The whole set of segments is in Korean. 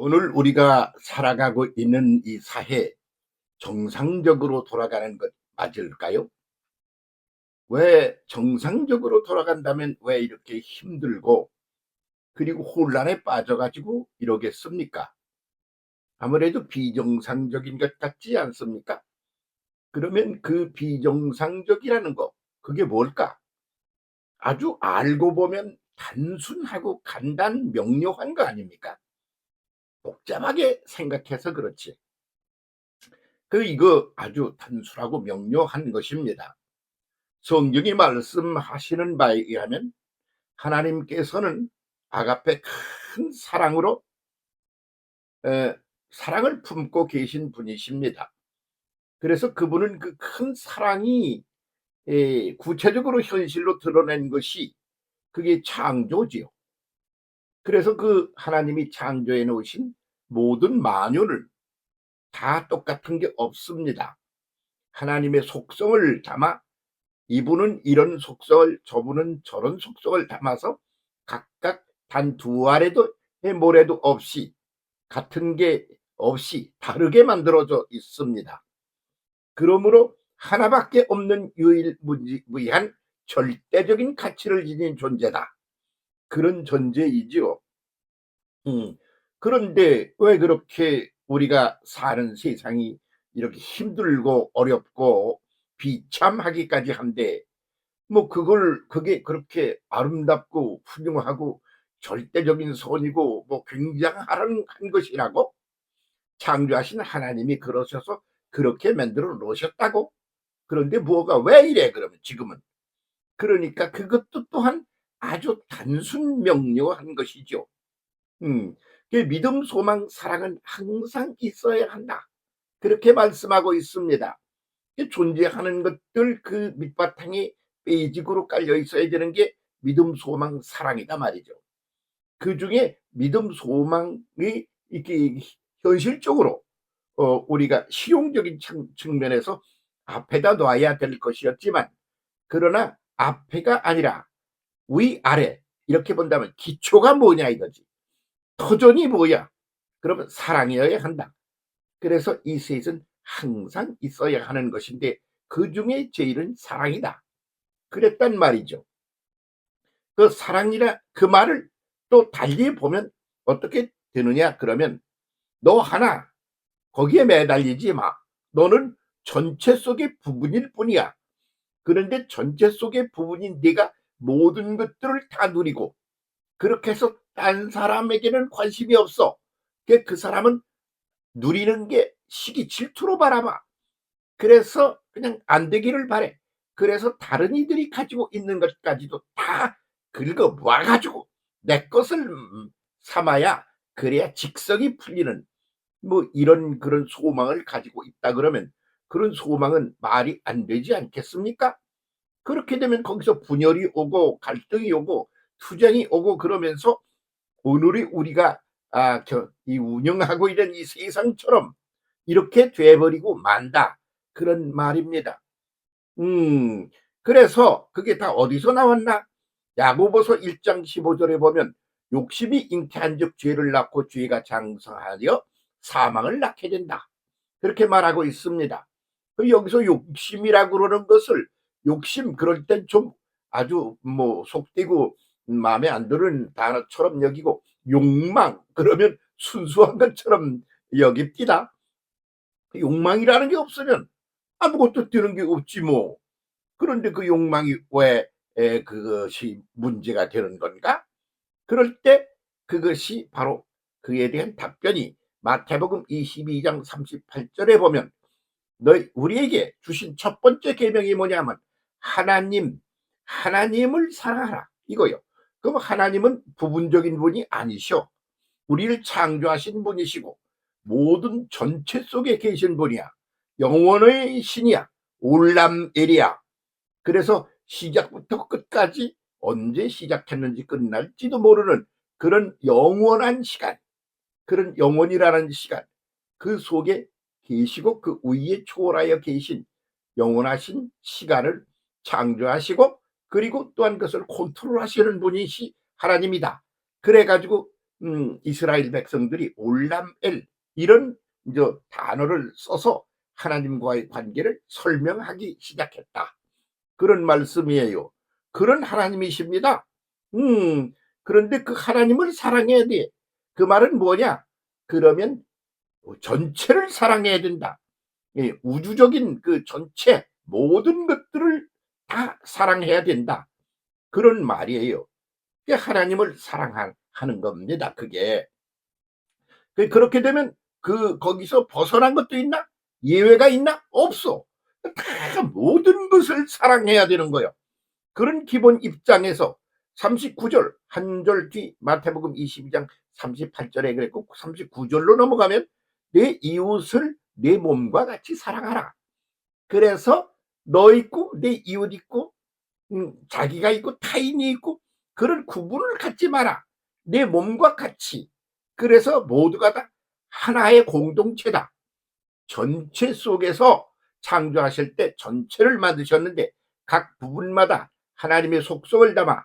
오늘 우리가 살아가고 있는 이 사회 정상적으로 돌아가는 것 맞을까요? 왜 정상적으로 돌아간다면 왜 이렇게 힘들고 그리고 혼란에 빠져가지고 이러겠습니까? 아무래도 비정상적인 것 같지 않습니까? 그러면 그 비정상적이라는 거, 그게 뭘까? 아주 알고 보면 단순하고 간단 명료한 거 아닙니까? 복잡하게 생각해서 그렇지. 그 이거 아주 단순하고 명료한 것입니다. 성경이 말씀하시는 바에 의하면 하나님께서는 아가페 큰 사랑으로 에, 사랑을 품고 계신 분이십니다. 그래서 그분은 그 큰 사랑이 에, 구체적으로 현실로 드러낸 것이 그게 창조지요. 그래서 그 하나님이 창조해 놓으신 모든 만유를 다 똑같은 게 없습니다. 하나님의 속성을 담아 이분은 이런 속성을 저분은 저런 속성을 담아서 각각 단 두 알에도 모래도 없이 같은 게 없이 다르게 만들어져 있습니다. 그러므로 하나밖에 없는 유일무이한 절대적인 가치를 지닌 존재다. 그런 존재이지요. 음, 그런데 왜 그렇게 우리가 사는 세상이 이렇게 힘들고 어렵고 비참하기까지 한데 뭐 그걸 그게 그렇게 아름답고 훌륭하고 절대적인 선이고 뭐 굉장한 것이라고? 창조하신 하나님이 그러셔서 그렇게 만들어 놓으셨다고? 그런데 뭐가 왜 이래 그러면 지금은? 그러니까 그것도 또한 아주 단순 명료한 것이죠. 음, 그 믿음, 소망, 사랑은 항상 있어야 한다. 그렇게 말씀하고 있습니다. 존재하는 것들 그 밑바탕에 베이직으로 깔려 있어야 되는 게 믿음, 소망, 사랑이다 말이죠. 그 중에 믿음, 소망이 이렇게 현실적으로 어, 우리가 실용적인 측면에서 앞에다 놔야 될 것이었지만 그러나 앞에가 아니라 위 아래 이렇게 본다면 기초가 뭐냐 이거지. 터전이 뭐야? 그러면 사랑이어야 한다. 그래서 이 셋은 항상 있어야 하는 것인데 그 중에 제일은 사랑이다. 그랬단 말이죠. 그 사랑이라 그 말을 또 달리 보면 어떻게 되느냐 그러면 너 하나 거기에 매달리지 마. 너는 전체 속의 부분일 뿐이야. 그런데 전체 속의 부분인 네가 모든 것들을 다 누리고 그렇게 해서 딴 사람에게는 관심이 없어. 그 사람은 누리는 게 시기 질투로 바라봐. 그래서 그냥 안 되기를 바래. 그래서 다른 이들이 가지고 있는 것까지도 다 긁어 모아가지고 내 것을 삼아야 그래야 직성이 풀리는 뭐 이런 그런 소망을 가지고 있다 그러면 그런 소망은 말이 안 되지 않겠습니까? 그렇게 되면 거기서 분열이 오고 갈등이 오고 투쟁이 오고 그러면서 오늘이 우리가 아, 저, 이 운영하고 있는 이 세상처럼 이렇게 돼버리고 만다. 그런 말입니다. 음, 그래서 그게 다 어디서 나왔나? 야고보서 1장 15절에 보면 욕심이 잉태한 즉 죄를 낳고 죄가 장성하여 사망을 낳게 된다. 그렇게 말하고 있습니다. 그 여기서 욕심이라고 그러는 것을 욕심 그럴 땐 좀 아주 뭐 속되고 마음에 안 드는 단어처럼 여기고 욕망 그러면 순수한 것처럼 여깁니다. 욕망이라는 게 없으면 아무것도 되는 게 없지 뭐. 그런데 그 욕망이 왜 그것이 문제가 되는 건가? 그럴 때 그것이 바로 그에 대한 답변이 마태복음 22장 38절에 보면 너희 우리에게 주신 첫 번째 계명이 뭐냐면 하나님, 하나님을 사랑하라. 이거요. 그럼 하나님은 부분적인 분이 아니셔. 우리를 창조하신 분이시고 모든 전체 속에 계신 분이야. 영원의 신이야. 올람엘이야. 그래서 시작부터 끝까지 언제 시작했는지 끝날지도 모르는 그런 영원한 시간, 그런 영원이라는 시간, 그 속에 계시고 그 위에 초월하여 계신 영원하신 시간을 창조하시고 그리고 또한 그것을 컨트롤하시는 분이시 하나님이다. 그래 가지고 음, 이스라엘 백성들이 올람엘 이런 이제 단어를 써서 하나님과의 관계를 설명하기 시작했다. 그런 말씀이에요. 그런 하나님이십니다. 음, 그런데 그 하나님을 사랑해야 돼. 그 말은 뭐냐? 그러면 전체를 사랑해야 된다. 예, 우주적인 그 전체 모든 것들을 다 사랑해야 된다. 그런 말이에요. 하나님을 사랑하는 겁니다. 그게. 그- 그렇게 되면 그 거기서 벗어난 것도 있나? 예외가 있나? 없어. 다 모든 것을 사랑해야 되는 거예요. 그런 기본 입장에서 39절 한 절 뒤 마태복음 22장 38절에 그랬고 39절로 넘어가면 내 이웃을 내 몸과 같이 사랑하라. 그래서 너 있고 내 이웃 있고 음, 자기가 있고 타인이 있고 그런 구분을 갖지 마라. 내 몸과 같이. 그래서 모두가 다 하나의 공동체다. 전체 속에서 창조하실 때 전체를 만드셨는데 각 부분마다 하나님의 속성을 담아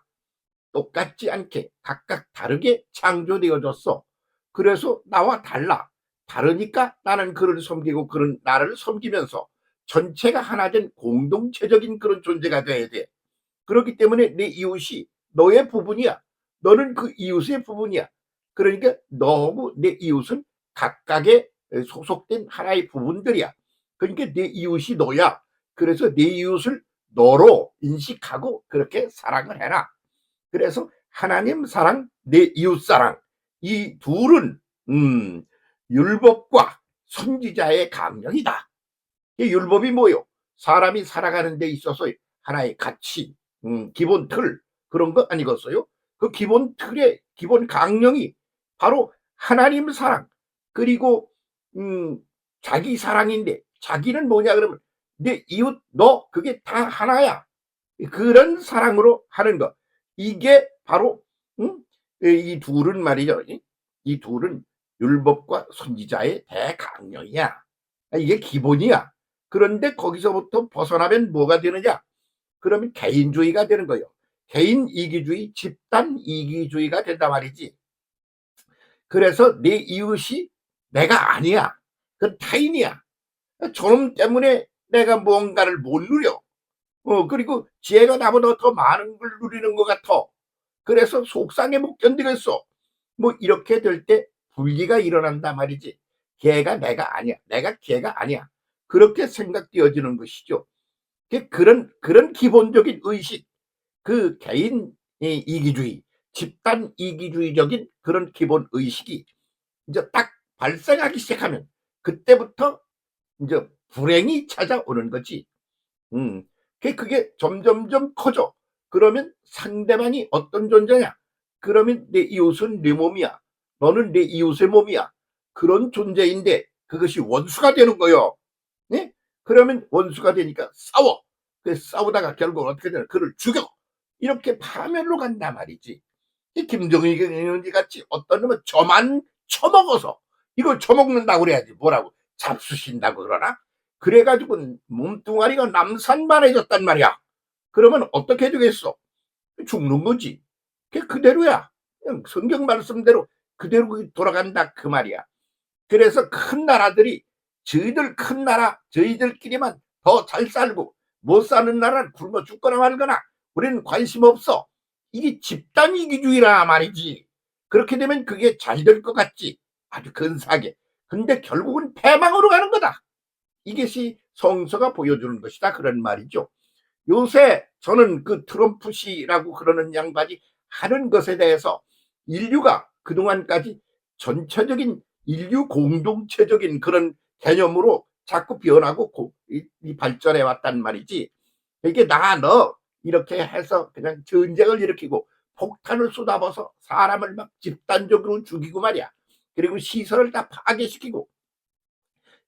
똑같지 않게 각각 다르게 창조되어졌어. 그래서 나와 달라. 다르니까 나는 그를 섬기고 그런 나를 섬기면서 전체가 하나 된 공동체적인 그런 존재가 돼야 돼. 그렇기 때문에 내 이웃이 너의 부분이야. 너는 그 이웃의 부분이야. 그러니까 너하고 내 이웃은 각각의 소속된 하나의 부분들이야. 그러니까 내 이웃이 너야. 그래서 내 이웃을 너로 인식하고 그렇게 사랑을 해라. 그래서 하나님 사랑, 내 이웃 사랑 이 둘은 음, 율법과 선지자의 강령이다. 이 율법이 뭐요? 사람이 살아가는 데 있어서 하나의 가치, 음, 기본 틀 그런 거 아니겠어요? 그 기본 틀의 기본 강령이 바로 하나님 사랑 그리고 음, 자기 사랑인데 자기는 뭐냐 그러면 내 이웃 너 그게 다 하나야. 그런 사랑으로 하는 것. 이게 바로 음? 이 둘은 말이죠. 이 둘은 율법과 선지자의 대강령이야. 이게 기본이야. 그런데 거기서부터 벗어나면 뭐가 되느냐? 그러면 개인주의가 되는 거예요. 개인 이기주의, 집단 이기주의가 된단 말이지. 그래서 내 이웃이 내가 아니야. 그 타인이야. 저놈 때문에 내가 뭔가를 못 누려. 어, 그리고 지혜가 나보다 더 많은 걸 누리는 것 같아. 그래서 속상해 못 견디겠어. 뭐 이렇게 될 때 분리가 일어난단 말이지. 걔가 내가 아니야. 내가 걔가 아니야. 그렇게 생각되어지는 것이죠. 그 그런 그런 기본적인 의식, 그 개인 이기주의, 집단 이기주의적인 그런 기본 의식이 이제 딱 발생하기 시작하면 그때부터 이제 불행이 찾아오는 거지. 음, 그게 점점점 커져. 그러면 상대방이 어떤 존재냐? 그러면 내 이웃은 내 몸이야. 너는 내 이웃의 몸이야. 그런 존재인데 그것이 원수가 되는 거요. 네? 그러면 원수가 되니까 싸워. 그 싸우다가 결국 어떻게 되나? 그를 죽여. 이렇게 파멸로 간단 말이지. 김정일이 같이 어떤 놈은 저만 처먹어서 이걸 처먹는다고 그래야지. 뭐라고? 잡수신다고 그러나? 그래가지고 몸뚱아리가 남산만 해졌단 말이야. 그러면 어떻게 되겠어? 죽는 거지. 그게 그대로야. 그냥 성경 말씀대로 그대로 돌아간다 그 말이야. 그래서 큰 나라들이 저희들 큰 나라 저희들끼리만 더 잘 살고 못 사는 나라는 굶어 죽거나 말거나 우리는 관심 없어. 이게 집단 이기주의라 말이지. 그렇게 되면 그게 잘 될 것 같지. 아주 근사하게. 근데 결국은 패망으로 가는 거다. 이것이 성서가 보여주는 것이다. 그런 말이죠. 요새 저는 그 트럼프 씨라고 그러는 양반이 하는 것에 대해서 인류가 그동안까지 전체적인 인류 공동체적인 그런 개념으로 자꾸 변하고 고, 이, 이 발전해 왔단 말이지. 이게 나, 너, 이렇게 해서 그냥 전쟁을 일으키고 폭탄을 쏟아버서 사람을 막 집단적으로 죽이고 말이야. 그리고 시설을 다 파괴시키고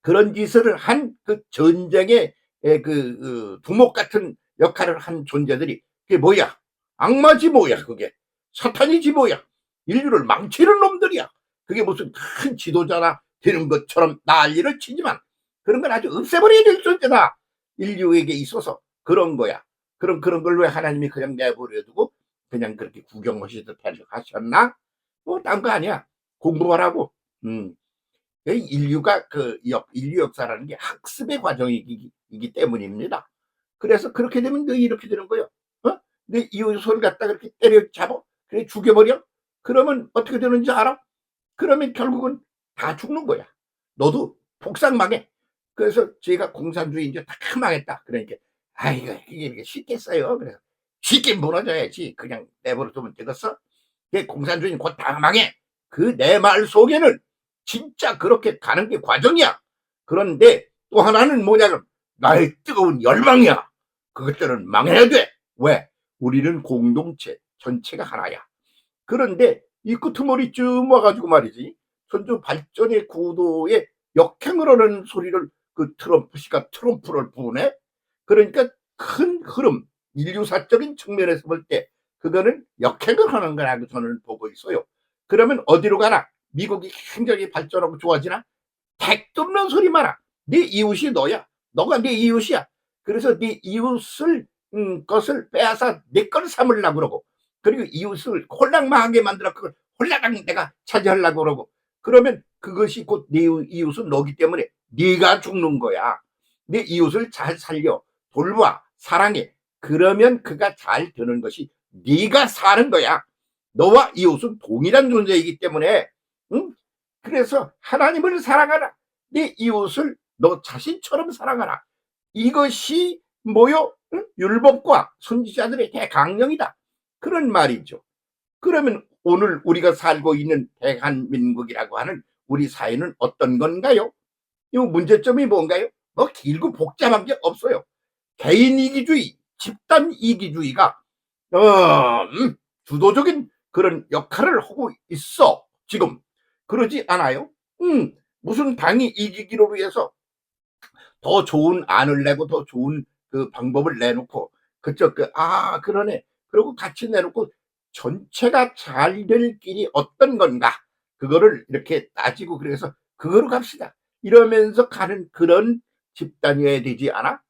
그런 짓을 한 그 전쟁의 그, 그 두목 같은 역할을 한 존재들이 그게 뭐야? 악마지 뭐야 그게? 사탄이지 뭐야? 인류를 망치는 놈들이야. 그게 무슨 큰 지도자나 되는 것처럼 난리를 치지만 그런 건 아주 없애버려야 될 존재다. 인류에게 있어서 그런 거야. 그럼 그런 걸 왜 하나님이 그냥 내버려두고 그냥 그렇게 구경하시듯 하셨나? 뭐, 딴 거 아니야. 공부하라고. 음. 이 인류가 그 역, 인류 역사라는 게 학습의 과정이기 이기 때문입니다. 그래서 그렇게 되면 너 이렇게 되는 거예요. 어? 내 이웃을 갖다 그렇게 때려 잡아. 그래 죽여버려. 그러면 어떻게 되는지 알아? 그러면 결국은 다 죽는 거야. 너도 복상 망해. 그래서 제가 공산주의 이제 다 망했다. 그러니까 아이고 이게 이게 쉽겠어요. 그래서 쉽게 무너져야지. 그냥 내버려 두면 되겠어. 그 공산주의는 곧 다 망해. 그 내 말 속에는 진짜 그렇게 가는 게 과정이야. 그런데 또 하나는 뭐냐면 나의 뜨거운 열망이야. 그것들은 망해야 돼. 왜? 우리는 공동체 전체가 하나야. 그런데 이 끄트머리쯤 와가지고 말이지. 선조 발전의 구도에 역행을 하는 소리를 그 트럼프 씨가 트럼프를 부네. 그러니까 큰 흐름, 인류사적인 측면에서 볼 때 그거는 역행을 하는 거라고 저는 보고 있어요. 그러면 어디로 가나? 미국이 굉장히 발전하고 좋아지나? 택도 없는 소리 마라. 네 이웃이 너야. 너가 네 이웃이야. 그래서 네 이웃을 음, 것을 빼앗아 내걸 삼으려고 그러고 그리고 이웃을 홀랑망하게 만들어 그걸 홀라당 내가 차지하려고 그러고 그러면 그것이 곧 네 이웃은 너기 때문에 네가 죽는 거야. 네 이웃을 잘 살려 돌봐 사랑해. 그러면 그가 잘 되는 것이 네가 사는 거야. 너와 이웃은 동일한 존재이기 때문에 응? 그래서 하나님을 사랑하라. 네 이웃을 너 자신처럼 사랑하라. 이것이 뭐요? 응? 율법과 선지자들의 대강령이다. 그런 말이죠. 그러면 오늘 우리가 살고 있는 대한민국이라고 하는 우리 사회는 어떤 건가요? 이 문제점이 뭔가요? 뭐 길고 복잡한 게 없어요. 개인 이기주의, 집단 이기주의가 어, 음, 주도적인 그런 역할을 하고 있어. 지금 그러지 않아요? 음, 무슨 당이 이기기로 위해서 더 좋은 안을 내고 더 좋은 그 방법을 내놓고 그쪽 그 아 그러네. 그리고 같이 내놓고 전체가 잘 될 길이 어떤 건가 그거를 이렇게 따지고 그래서 그거로 갑시다. 이러면서 가는 그런 집단이어야 되지 않아?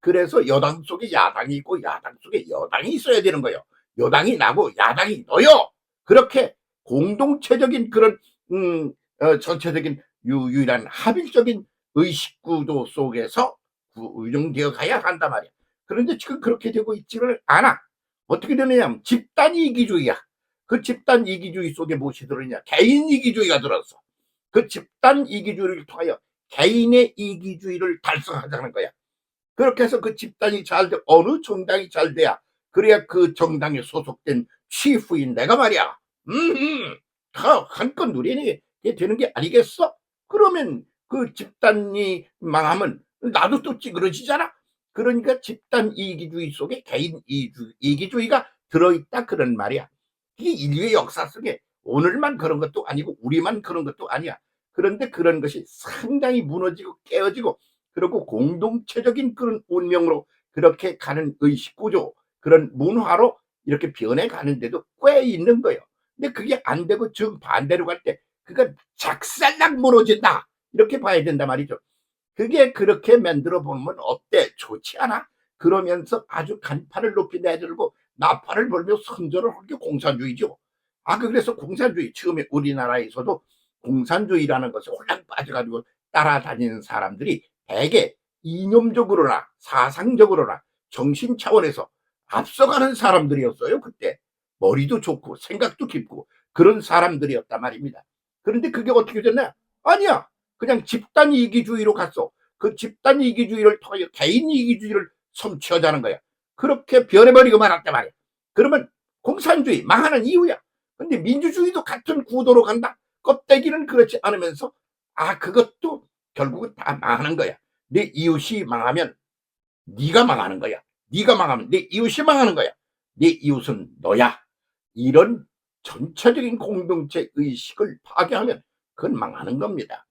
그래서 여당 속에 야당이 있고 야당 속에 여당이 있어야 되는 거예요. 여당이 나고 야당이 너요. 그렇게 공동체적인 그런 음, 어, 전체적인 유, 유일한 합일적인 의식구도 속에서 운영되어 가야 한단 말이야. 그런데 지금 그렇게 되고 있지를 않아. 어떻게 되느냐 집단 이기주의야. 그 집단 이기주의 속에 무엇이 들어있냐? 개인 이기주의가 들었어. 그 집단 이기주의를 통하여 개인의 이기주의를 달성하자는 거야. 그렇게 해서 그 집단이 잘 돼, 어느 정당이 잘 돼야, 그래야 그 정당에 소속된 치후인 내가 말이야. 음, 다 한껏 누리게 되는 게 아니겠어? 그러면 그 집단이 망하면 나도 또 찌그러지잖아? 그러니까 집단 이기주의 속에 개인 이기주의, 가 들어있다 그런 말이야. 이게 인류의 역사 속에 오늘만 그런 것도 아니고 우리만 그런 것도 아니야. 그런데 그런 것이 상당히 무너지고 깨어지고 그리고 공동체적인 그런 운명으로 그렇게 가는 의식 구조 그런 문화로 이렇게 변해 가는데도 꽤 있는 거예요. 근데 그게 안 되고 정반대로 갈 때 그가 작살락 무너진다. 이렇게 봐야 된단 말이죠. 그게 그렇게 만들어 보면 어때? 좋지 않아? 그러면서 아주 간판을 높이 내들고 나팔을 불며 선전을 하게 공산주의죠. 아, 그래서 공산주의, 처음에 우리나라에서도 공산주의라는 것에 홀랑 빠져가지고 따라다니는 사람들이 대개 이념적으로나 사상적으로나 정신 차원에서 앞서가는 사람들이었어요, 그때. 머리도 좋고 생각도 깊고 그런 사람들이었단 말입니다. 그런데 그게 어떻게 됐나? 아니야. 그냥 집단 이기주의로 갔어. 그 집단 이기주의를 통하여 개인 이기주의를 성취하자는 거야. 그렇게 변해버리고 말았단 말이야. 그러면 공산주의 망하는 이유야. 근데 민주주의도 같은 구도로 간다. 껍데기는 그렇지 않으면서 아 그것도 결국은 다 망하는 거야. 내 이웃이 망하면 네가 망하는 거야. 네가 망하면 내 이웃이 망하는 거야. 내 이웃은 너야. 이런 전체적인 공동체 의식을 파괴하면 그건 망하는 겁니다.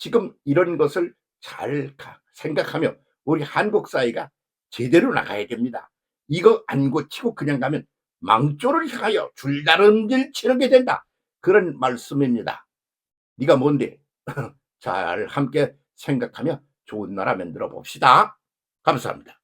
지금 이런 것을 잘 생각하며 우리 한국 사회가 제대로 나가야 됩니다. 이거 안 고치고 그냥 가면 망조를 향하여 줄다름질 치르게 된다. 그런 말씀입니다. 네가 뭔데? 잘 함께 생각하며 좋은 나라 만들어 봅시다. 감사합니다.